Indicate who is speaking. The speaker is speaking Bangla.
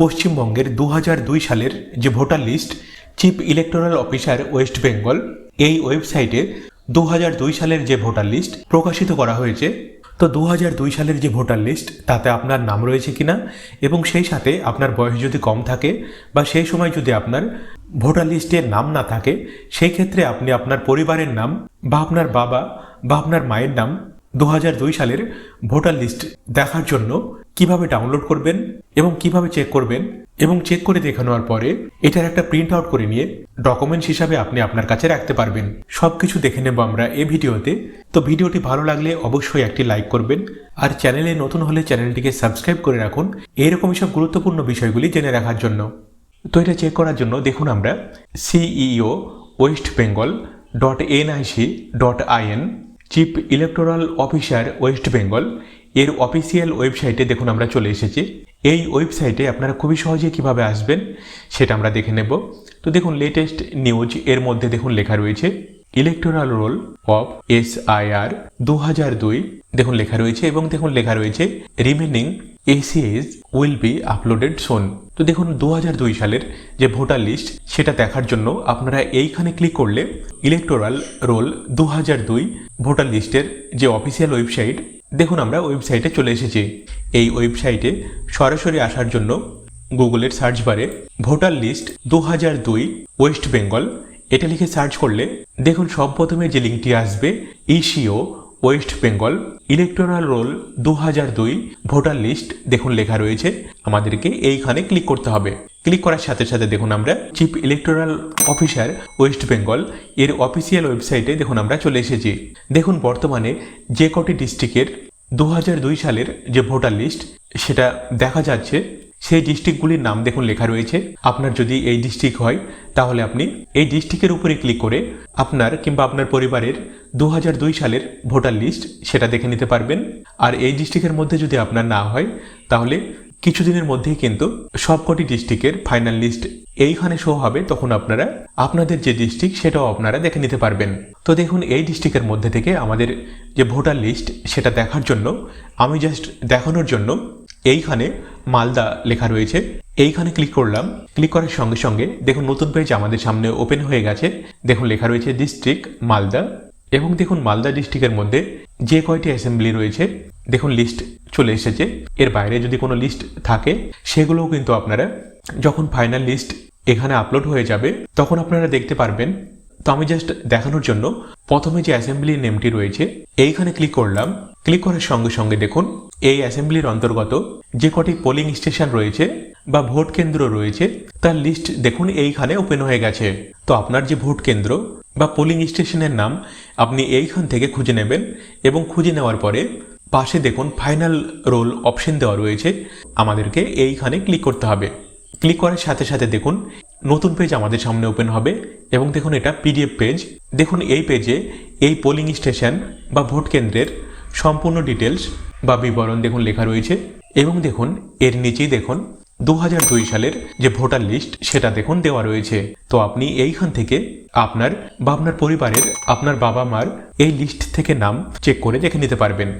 Speaker 1: পশ্চিমবঙ্গের দু সালের যে voter list chief electoral officer West Bengal এই ওয়েবসাইটে দু সালের যে ভোটার লিস্ট প্রকাশিত করা হয়েছে। তো দু সালের যে ভোটার লিস্ট, তাতে আপনার নাম রয়েছে কিনা এবং সেই সাথে আপনার বয়স যদি কম থাকে বা সেই সময় যদি আপনার ভোটার লিস্টে নাম না থাকে, সেই ক্ষেত্রে আপনি আপনার পরিবারের নাম বা আপনার বাবা বা আপনার মায়ের নাম দু সালের ভোটার লিস্ট দেখার জন্য কীভাবে ডাউনলোড করবেন এবং কীভাবে চেক করবেন এবং চেক করে দেখানোর পরে এটার একটা প্রিন্ট আউট করে নিয়ে ডকুমেন্টস হিসাবে আপনি আপনার কাছে রাখতে পারবেন। সব কিছু দেখে নেব আমরা এই ভিডিওতে। তো ভিডিওটি ভালো লাগলে অবশ্যই একটি লাইক করবেন। আর চ্যানেলে নতুন হলে চ্যানেলটিকে সাবস্ক্রাইব করে রাখুন। এরকমই সব গুরুত্বপূর্ণ বিষয়গুলি জেনে রাখার জন্য। তো এটা চেক করার জন্য দেখুন আমরা CEO West Bengal dot NIC dot IN chief electoral officer West Bengal এর অফিসিয়াল ওয়েবসাইটে দেখুন আমরা চলে এসেছি। এই ওয়েবসাইটে আপনারা খুবই সহজে কীভাবে আসবেন, সেটা আমরা দেখে নেব। তো দেখুন লেটেস্ট নিউজ এর মধ্যে দেখুন লেখা রয়েছে। Electoral roll of S I R দু হাজার দুই। দেখুন লেখা রয়েছে এবং দেখুন লেখা রয়েছে remaining ACS will be uploaded soon তো দেখুন দু সালের যে ভোটার লিস্ট সেটা দেখার জন্য আপনারা এইখানে ক্লিক করলে ইলেকটোরাল রোল দু হাজার দুই ভোটার লিস্টের যে অফিসিয়াল ওয়েবসাইট দেখুন আমরা ওয়েবসাইটে চলে এসেছি। এই ওয়েবসাইটে সরাসরি আসার জন্য গুগলের সার্চ বারে ভোটার লিস্ট দু হাজার দুই ওয়েস্ট বেঙ্গল এটা লিখে সার্চ করলে দেখুন সব প্রথমে যে লিঙ্কটি আসবে CEO West Bengal electoral roll দু হাজার দুই ভোটার লিস্ট দেখুন লেখা রয়েছে। আমাদেরকে এইখানে ক্লিক করতে হবে। ক্লিক করার সাথে সাথে দেখুন আমরা chief electoral officer West Bengal এর অফিসিয়াল ওয়েবসাইটে দেখুন আমরা চলে এসেছি। দেখুন বর্তমানে যে কটি ডিস্ট্রিক্টের দু হাজার দুই সালের যে ভোটার লিস্ট সেটা দেখা যাচ্ছে। সেই ডিস্ট্রিক্টগুলির নাম দেখুন লেখা রয়েছে। আপনার যদি এই ডিস্ট্রিক্ট হয় তাহলে আপনি এই ডিস্ট্রিক্টের উপরে ক্লিক করে আপনার কিংবা আপনার পরিবারের দু সালের ভোটার লিস্ট সেটা দেখে নিতে পারবেন। আর এই ডিস্ট্রিক্টের মধ্যে যদি আপনার না হয়, তাহলে কিছুদিনের মধ্যেই কিন্তু সবকটি ডিস্ট্রিক্টের ফাইনাল লিস্ট এইখানে শো হবে। তখন আপনারা আপনাদের যে ডিস্ট্রিক্ট সেটাও আপনারা দেখে নিতে পারবেন। তো দেখুন, এই ডিস্ট্রিক্টের মধ্যে থেকে আমাদের যে ভোটার লিস্ট সেটা দেখার জন্য, আমি জাস্ট দেখানোর জন্য এইখানে মালদা লেখা রয়েছে। এইখানে ক্লিক করলাম ক্লিক করার সঙ্গে সঙ্গে দেখুন নতুন পেজ আমাদের সামনে ওপেন হয়ে গেছে। দেখুন লেখা রয়েছে ডিস্ট্রিক্ট মালদা এবং দেখুন মালদা ডিস্ট্রিক্টের মধ্যে যে কয়টি অ্যাসেম্বলি রয়েছে, দেখুন লিস্ট চলে এসেছে। এর বাইরে যদি কোনো লিস্ট থাকে, সেগুলোও কিন্তু আপনারা যখন ফাইনাল লিস্ট এখানে আপলোড হয়ে যাবে, তখন আপনারা দেখতে পারবেন। তো আমি জাস্ট দেখানোর জন্য প্রথমে যে অ্যাসেম্বলি নেমটি রয়েছে, এইখানে ক্লিক করলাম। ক্লিক করার সঙ্গে সঙ্গে দেখুন, এই অ্যাসেম্বলির অন্তর্গত যে কটি পোলিং স্টেশন রয়েছে বা ভোট কেন্দ্র রয়েছে, তার লিস্ট দেখুন, এইখানে ওপেন হয়ে গেছে। তো আপনার যে ভোট কেন্দ্র বা পোলিং স্টেশনের নাম, আপনি এইখান থেকে খুঁজে নেবেন এবং খুঁজে নেওয়ার পরে পাশে দেখুন ফাইনাল রোল অপশন দেওয়া রয়েছে। আমাদেরকে এইখানে ক্লিক করতে হবে। ক্লিক করার সাথে সাথে দেখুন, নতুন পেজ আমাদের সামনে ওপেন হবে এবং দেখুন, এটা পিডিএফ পেজ দেখুন, এই পেজে এই পোলিং স্টেশন বা ভোট কেন্দ্রের সম্পূর্ণ ডিটেলস বা বিবরণ দেখুন, লেখা রয়েছে। এবং দেখুন, এর নিচেই দেখুন দু সালের যে ভোটার লিস্ট, সেটা দেখুন দেওয়া রয়েছে। তো আপনি এইখান থেকে আপনার বা আপনার পরিবারের, আপনার বাবা মার এই লিস্ট থেকে নাম চেক করে দেখে নিতে পারবেন।